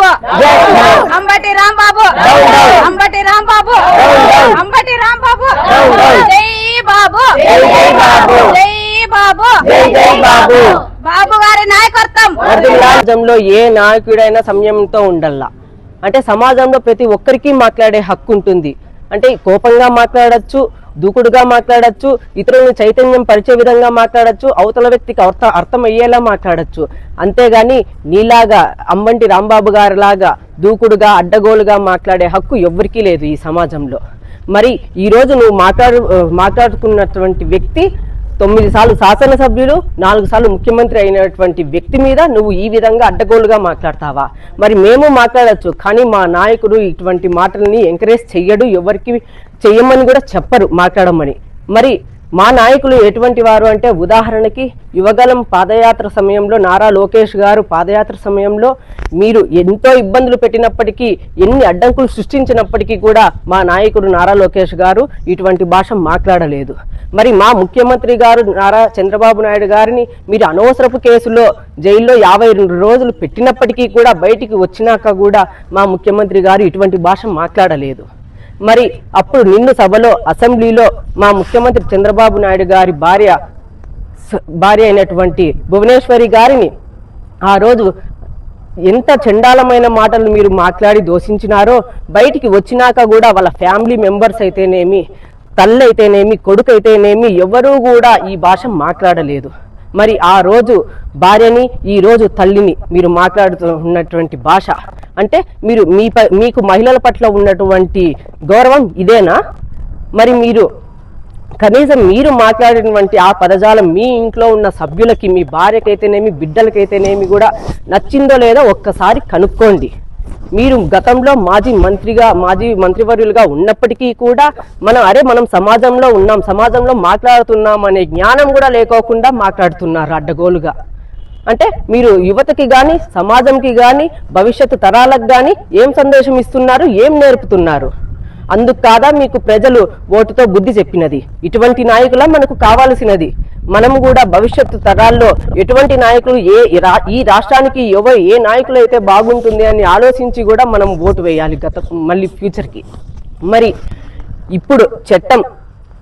రాంబాబు అంబటి రాంబాబు అంబటి రాంబాబు అంబటి రాంబాబు జై బాబు. జై బాబు. బాబు గారి నాయకత్వం. సమాజంలో ఏ నాయకుడైనా సంయమంతో ఉండల్లా. అంటే సమాజంలో ప్రతి ఒక్కరికి మాట్లాడే హక్కు ఉంటుంది. అంటే కోపంగా మాట్లాడొచ్చు దూకుడుగా మాట్లాడచ్చు ఇతరులను చైతన్యం పరిచే విధంగా మాట్లాడొచ్చు అవతల వ్యక్తికి అర్థ అర్థమయ్యేలా మాట్లాడచ్చు. అంతేగాని నీలాగా అంబంటి రాంబాబు గారిలాగా దూకుడుగా అడ్డగోలుగా మాట్లాడే హక్కు ఎవ్వరికీ లేదు ఈ సమాజంలో. మరి ఈ నువ్వు మాట్లాడు మాట్లాడుకున్నటువంటి వ్యక్తి తొమ్మిది సార్లు శాసనసభ్యులు నాలుగు సార్లు ముఖ్యమంత్రి అయినటువంటి వ్యక్తి మీద నువ్వు ఈ విధంగా అడ్డగోలుగా మాట్లాడతావా? మరి మేము మాట్లాడచ్చు కానీ మా నాయకుడు ఇటువంటి మాటలని ఎంకరేజ్ చెయ్యడు ఎవరికి చెయ్యమని కూడా చెప్పరు మాట్లాడమని. మరి మా నాయకులు ఎటువంటి వారు అంటే ఉదాహరణకి యువగలం పాదయాత్ర సమయంలో నారా లోకేష్ గారు పాదయాత్ర సమయంలో మీరు ఎంతో ఇబ్బందులు పెట్టినప్పటికీ ఎన్ని అడ్డంకులు సృష్టించినప్పటికీ కూడా మా నాయకుడు నారా లోకేష్ గారు ఇటువంటి భాష మాట్లాడలేదు. మరి మా ముఖ్యమంత్రి గారు నారా చంద్రబాబు నాయుడు గారిని మీరు అనవసరపు కేసులో జైల్లో యాభై రెండు రోజులు పెట్టినప్పటికీ కూడా బయటికి వచ్చినాక కూడా మా ముఖ్యమంత్రి గారు ఇటువంటి భాష మాట్లాడలేదు. మరి అప్పుడు నిన్ను సభలో అసెంబ్లీలో మా ముఖ్యమంత్రి చంద్రబాబు నాయుడు గారి భార్య స- భార్య అయినటువంటి భువనేశ్వరి గారిని ఆ రోజు ఎంత చండాలమైన మాటలు మీరు మాట్లాడి దోషించినారో బయటికి వచ్చినాక కూడా వాళ్ళ ఫ్యామిలీ మెంబర్స్ అయితేనేమి తల్లి అయితేనేమి కొడుకు అయితేనేమి ఎవరూ కూడా ఈ భాష మాట్లాడలేదు. మరి ఆ రోజు భార్యని ఈ రోజు తల్లిని మీరు మాట్లాడుతూ ఉన్నటువంటి భాష అంటే మీరు మీ ప- మీకు మహిళల పట్ల ఉన్నటువంటి గౌరవం ఇదేనా? మరి మీరు కనీసం మీరు మాట్లాడినటువంటి ఆ పదజాలం మీ ఇంట్లో ఉన్న సభ్యులకి మీ భార్యకైతేనేమి బిడ్డలకైతేనేమి కూడా నచ్చిందో లేదో ఒక్కసారి కనుక్కోండి. మీరు గతంలో మాజీ మంత్రిగా మాజీ మంత్రివర్యులుగా ఉన్నప్పటికీ కూడా మనం అరే మనం సమాజంలో ఉన్నాం సమాజంలో మాట్లాడుతున్నాం అనే జ్ఞానం కూడా లేకోకుండా మాట్లాడుతున్నారు అడ్డగోలుగా. అంటే మీరు యువతకి కానీ సమాజంకి కానీ భవిష్యత్తు తరాలకు కానీ ఏం సందేశం ఇస్తున్నారు ఏం నేర్పుతున్నారు? అందుకు కాదా మీకు ప్రజలు ఓటుతో బుద్ధి చెప్పినది. ఇటువంటి నాయకుల మనకు కావాల్సినది. మనం కూడా భవిష్యత్తు తరాల్లో ఎటువంటి నాయకులు ఏ ఈ రా- ఈ రాష్ట్రానికి ఎవరు ఏ నాయకులు అయితే బాగుంటుంది అని ఆలోచించి కూడా మనం ఓటు వేయాలి గత మళ్ళీ ఫ్యూచర్కి. మరి ఇప్పుడు చట్టం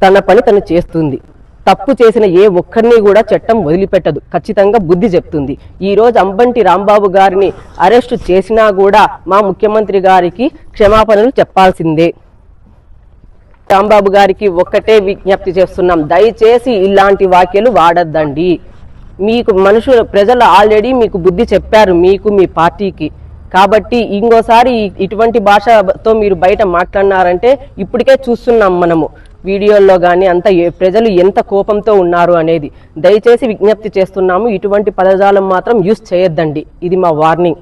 తన పని తను చేస్తుంది. తప్పు చేసిన ఏ ఒక్కరిని కూడా చట్టం వదిలిపెట్టదు. ఖచ్చితంగా బుద్ధి చెప్తుంది. ఈరోజు అంబంటి రాంబాబు గారిని అరెస్టు చేసినా కూడా మా ముఖ్యమంత్రి గారికి క్షమాపణలు చెప్పాల్సిందే. రాంబాబు గారికి ఒక్కటే విజ్ఞప్తి చేస్తున్నాం. దయచేసి ఇలాంటి వాక్యాలు వాడద్దండి. మీకు మనుషులు ప్రజలు ఆల్రెడీ మీకు బుద్ధి చెప్పారు మీకు మీ పార్టీకి. కాబట్టి ఇంకోసారి ఇటువంటి భాషతో మీరు బయట మాట్లాడినారంటే ఇప్పటికే చూస్తున్నాం మనము. వీడియోల్లో కానీ అంత ప్రజలు ఎంత కోపంతో ఉన్నారు అనేది దయచేసి విజ్ఞప్తి చేస్తున్నాము. ఇటువంటి పదజాలం మాత్రం యూస్ చేయొద్దండి. ఇది మా వార్నింగ్.